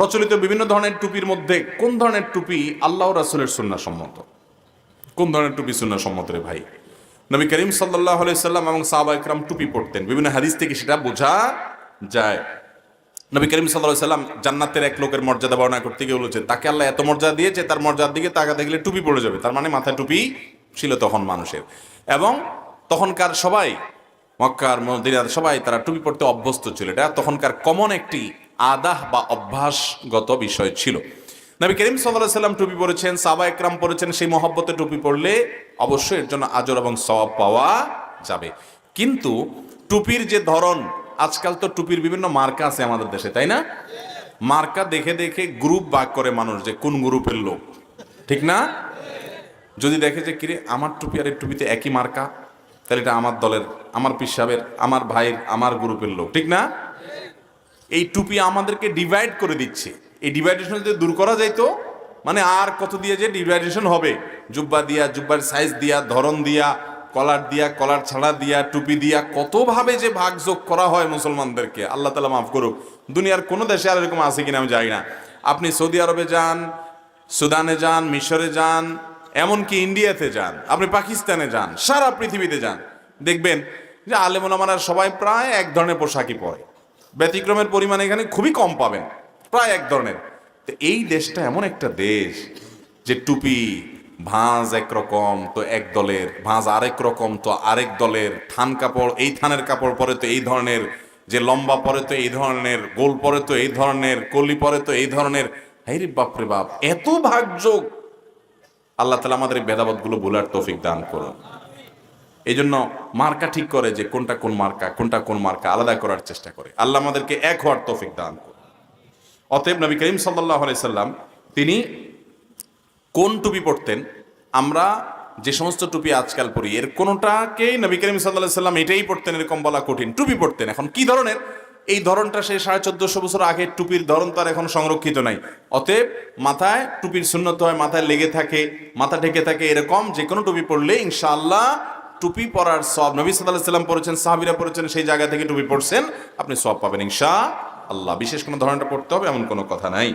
প্রচলিত বিভিন্ন ধরনের টুপির মধ্যে কোন ধরনের টুপি আল্লাহ রাসুলের সুন্না সম্মত? কোন ধরনের টুপি সুন্না সম্মত রে ভাই? নবী করিম সাল্লাহ সাল্লাম এবং সাহাবা ইকরাম টুপি পড়তেন বিভিন্ন হাদিস থেকে সেটা বোঝা যায়। নবী করিম সাল্লাহ সাল্লাম জান্নাতের এক লোকের মর্যাদা বর্ণনা করতে গিয়ে বলেছে তাকে আল্লাহ এত মর্যাদা দিয়েছে, তার মর্যাদার দিকে তাকাতে গেলে টুপি পড়ে যাবে। তার মানে মাথায় টুপি ছিল তখন মানুষের। এবং তখনকার সবাই, মক্কার মদিনার সবাই তারা টুপি পড়তে অভ্যস্ত ছিল। এটা তখনকার কমন একটি আদাহ বা অভ্যাসগত বিষয় ছিল। নবী করিম সাল্লাহ সাল্লাম টুপি পরেছেন সাবা একরাম পরেছেন, সেই মহব্বতে টুপি পড়লে অবশ্যই এর জন্য আজর এবং সওয়াব পাওয়া যাবে। কিন্তু টুপির যে ধরন, আজকাল তো টুপির বিভিন্ন মার্কা আছে আমাদের দেশে, তাই না? মার্কা দেখে দেখে গ্রুপ ভাগ করে মানুষ যে কোন গ্রুপের লোক, ঠিক না? যদি দেখে যে, কিরে, আমার টুপি আর এই টুপিতে একই মার্কা? তাহলে এটা আমার দলের, আমার পিসাবের, আমার ভাইয়ের, আমার গ্রুপের লোক, ঠিক না? এই টুপি আমাদেরকে ডিভাইড করে দিচ্ছে। এই ডিভাইডেশন যদি দূর করা যাইতো মানে আর কত দিয়ে যে ডিভাইডেশন হবে? জুব্বা দিয়া, জুব্বার সাইজ দিয়া, ধরন দিয়া কলার দিয়া কলার ছাড়া দিয়া, টুপি দিয়া, কতভাবে যে ভাগযোগ করা হয় মুসলমানদেরকে, আল্লাহ তালা মাফ করুক। দুনিয়ার কোনো দেশে আর এরকম আছে কিনা আমি জানি না। আপনি সৌদি আরবে যান, সুদানে যান, মিশরে যান, এমনকি ইন্ডিয়াতে যান, আপনি পাকিস্তানে যান, সারা পৃথিবীতে যান, দেখবেন যে আলেমোলামারা সবাই প্রায় এক ধরনের পোশাকই পরে। ব্যতিক্রমের পরিমাণ এখানে খুবই কম পাবেন, প্রায় এক ধরনের। তো এই দেশটা এমন একটা দেশ যে টুপি, ভাঁজ একরকম তো এক দলের, ভাঁজ আরেক রকম তো আরেক দলের, থান কাপড়, এই থানের কাপড় পরে তো এই ধরনের, যে লম্বা পরে তো এই ধরনের, গোল পরে তো এই ধরনের, কলি পরে তো এই ধরনের। হাইরে বাপরে বাপ এত ভাগযোগ। আল্লাহ তালা আমাদের এই ভেদাভেদগুলো ভুলার তৌফিক দান করুন। এই জন্য মার্কা ঠিক করে যে কোনটা কোন মার্কা, কোনটা কোন মার্কা আলাদা করার চেষ্টা করে। আল্লাহ আমাদেরকে এক হওয়ার তৌফিক দান করুন। অতএব নবী করিম সাল্লাহ সাল্লাম, তিনি কোন টুপি পরতেন, আমরা যে সমস্ত টুপি আজকাল পরি, এর কোনোটাকেই নবী করিম সাল্লাহ সাল্লাম এটাই পড়তেন এরকম বলা কঠিন। টুপি পড়তেন এখন কি ধরনের? এই ধরনটা সেই সাড়ে চোদ্দশো বছর আগে টুপির ধরন তার এখন সংরক্ষিত নাই। অতএব মাথায় টুপির শূন্যত হয়, মাথায় লেগে থাকে, মাথা ঢেকে থাকে, এরকম যে কোনো টুপি পরলে ইনশাআল্লাহ টুপি পরার সব, নবী সাল্লাহ সাল্লাম পড়েছেন সাহাবিরা পড়েছেন সেই জায়গা থেকে টুপি পড়ছেন আপনি সব পাবেন, ইনশা আল্লাহ। বিশেষ কোনো ধরনটা পড়তে হবে, এমন কোনো কথা নাই।